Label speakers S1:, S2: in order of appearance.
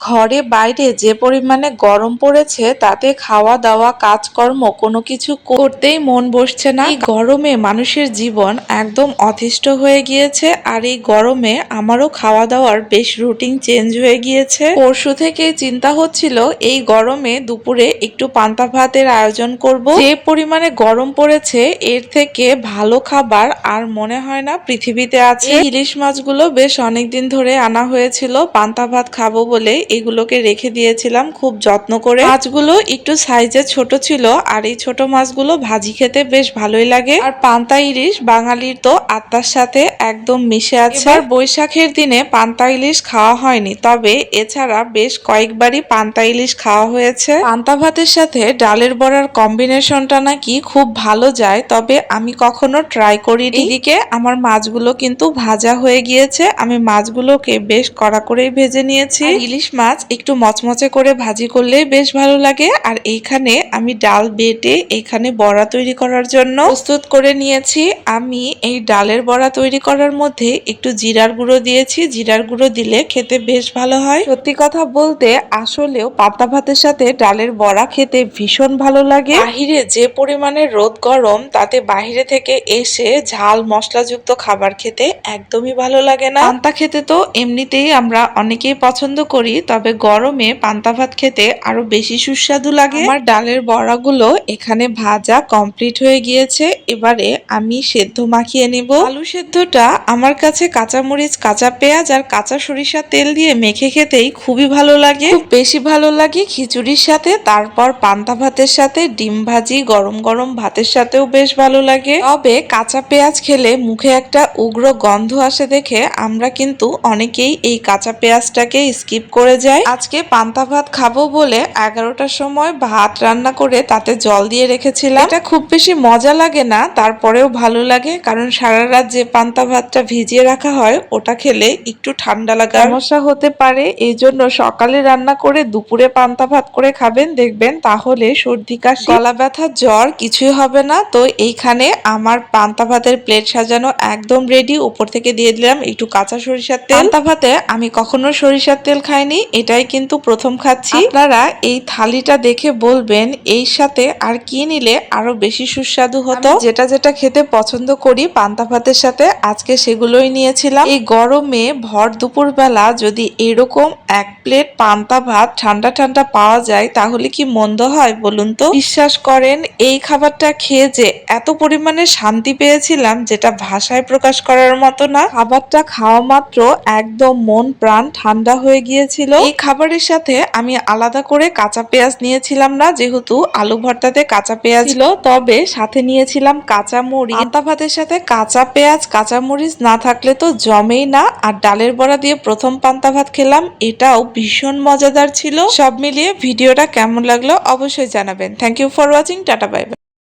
S1: ঘরে বাইরে যে পরিমাণে গরম পড়েছে, তাতে খাওয়া দাওয়া কাজকর্ম কোনো কিছু করতেই মন বসছে না। এই গরমে মানুষের জীবন একদম অতিষ্ঠ হয়ে গিয়েছে, আর এই গরমে আমারও খাওয়া দাওয়ার বেশ রুটিন চেঞ্জ হয়ে গিয়েছে। পরশু থেকে চিন্তা হচ্ছিল, এই গরমে দুপুরে একটু পান্তা ভাতের আয়োজন করব। যে পরিমাণে গরম পড়েছে, এর থেকে ভালো খাবার আর মনে হয় না পৃথিবীতে আছে। ইলিশ মাছগুলো বেশ অনেকদিন ধরে আনা হয়েছিল পান্তা ভাত খাব বলে এগুলোকে রেখে দিয়েছিলাম খুব যত্ন করে। মাছগুলো একটু সাইজে ছোট ছিল, আর এই ছোট মাছগুলো ভাজি খেতে বেশ ভালোই লাগে। আর পান্তা ইলিশ বাঙালির তো আত্মার সাথে একদম মিশে আছে। আর বৈশাখের দিনে পান্তা ইলিশ খাওয়া হয়নি, তবে এছাড়া বেশ কয়েকবারই পান্তা ইলিশ খাওয়া হয়েছে। পান্তা ভাতের সাথে ডালের বড়ার কম্বিনেশনটা নাকি খুব ভালো যায়, তবে আমি কখনো ট্রাই করি এদিকে আমার মাছগুলো কিন্তু ভাজা হয়ে গিয়েছে, আমি মাছগুলোকে বেশ কড়া করেই ভেজে নিয়েছি। ইলিশ মাছ একটু মচমচে করে ভাজি করলেই বেশ ভালো লাগে। আর এইখানে আমি ডাল বেটে এখানে বড়া তৈরি করার জন্য প্রস্তুত করে নিয়েছি। আমি এই ডালের বড়া তৈরি করার মধ্যে একটু জিরার গুঁড়ো দিয়েছি। জিরার গুঁড়ো দিলে খেতে বেশ ভালো হয়। সত্যি কথা বলতে আসলেও পাতা ভাতের সাথে ডালের বড়া খেতে ভীষণ ভালো লাগে। বাহিরে যে পরিমাণে রোদ গরম, তাতে বাহিরে থেকে এসে ঝাল মশলাযুক্ত খাবার খেতে একদমই ভালো লাগে না। পান্তা খেতে তো এমনিতেই আমরা অনেকেই পছন্দ করি। তবে গরমে পান্তা ভাত খেতে আরও বেশি সুস্বাদু লাগে। আমার ডালের বড়াগুলো এখানে ভাজা কমপ্লিট হয়ে গিয়েছে। এবারে আমি সেদ্ধ মাখিয়ে নেব। আলু সেদ্ধটা আমার কাছে কাঁচামরিচ, কাঁচা পেঁয়াজ আর কাঁচা সরিষার তেল দিয়ে মেখে খেতেই খুবই ভালো লাগে। খুব বেশি ভালো লাগে খিচুড়ির সাথে, তারপর পান্তা ভাতের সাথে, ডিম ভাজি, গরম গরম ভাতের সাথেও বেশ ভালো লাগে। তবে কাঁচা পেঁয়াজ খেলে মুখে একটা উগ্র গন্ধ আসে দেখে আমরা কিন্তু অনেকেই এই কাঁচা পেঁয়াজটাকে স্কিপ করে যাই আজকে পান্তা ভাত খাব বলে এগারোটার সময় ভাত রান্না করে তাতে জল দিয়ে রেখেছিলাম। এটা খুব বেশি মজা লাগে না তারপরেও ভালো লাগে কারণ সারা রাত যে পান্তা ভাতটা ভিজিয়ে রাখা হয় ওটা খেলে একটু ঠান্ডা লাগা সমস্যা হতে পারে। এই জন্য সকালে রান্না করে দুপুরে পান্তা ভাত করে খাবেন। দেখবেন তাহলে সর্দি কাশি গলা ব্যথা জ্বর কিছুই হবে না। তো এইখানে আমার পান্তা ভাতের প্লেট সাজানো একদম রেডি উপর থেকে দিয়ে দিলাম একটু কাঁচা সরিষার তেল। পান্তা ভাতে আমি কখনো সরিষার তেল খাইনি। এটাই কিন্তু প্রথম খাচ্ছি। আপনারা এই থালিটা দেখে বলবেন, এই সাথে আর কি নিলে আরও বেশি সুস্বাদু হতো। যেটা যেটা খেতে পছন্দ করি পান্তা ভাতের সাথে, আজকে সেগুলোই নিয়েছিলাম। এই গরমে ভর দুপুর বেলা যদি এরকম এক প্লেট পান্তা ভাত ঠান্ডা ঠান্ডা পাওয়া যায়, তাহলে কি মন্দ হয় বলুন তো? বিশ্বাস করেন, এই খাবারটা খেয়ে যে এত পরিমাণে শান্তি পেয়েছিলাম, যেটা ভাষায় প্রকাশ করার মতো না। খাবারটা খাওয়া মাত্র একদম মন প্রাণ ঠান্ডা হয়ে গিয়েছিল। এই খাবারের সাথে আমি আলাদা করে কাঁচা পেঁয়াজ নিয়েছিলাম না যেহেতু আলু ভর্তাতে কাঁচা পেঁয়াজ ছিল তবে সাথে নিয়েছিলাম কাঁচা মরিচ। পান্তা ভাতের সাথে কাঁচা পেঁয়াজ কাঁচা মরিচ না থাকলে তো জমেই না আর ডালের বড়া দিয়ে প্রথম পান্তা ভাত খেলাম এটাও ভীষণ মজাদার ছিল। সব মিলিয়ে ভিডিওটা কেমন লাগল অবশ্যই জানাবেন। Thank you for watching tata bye bye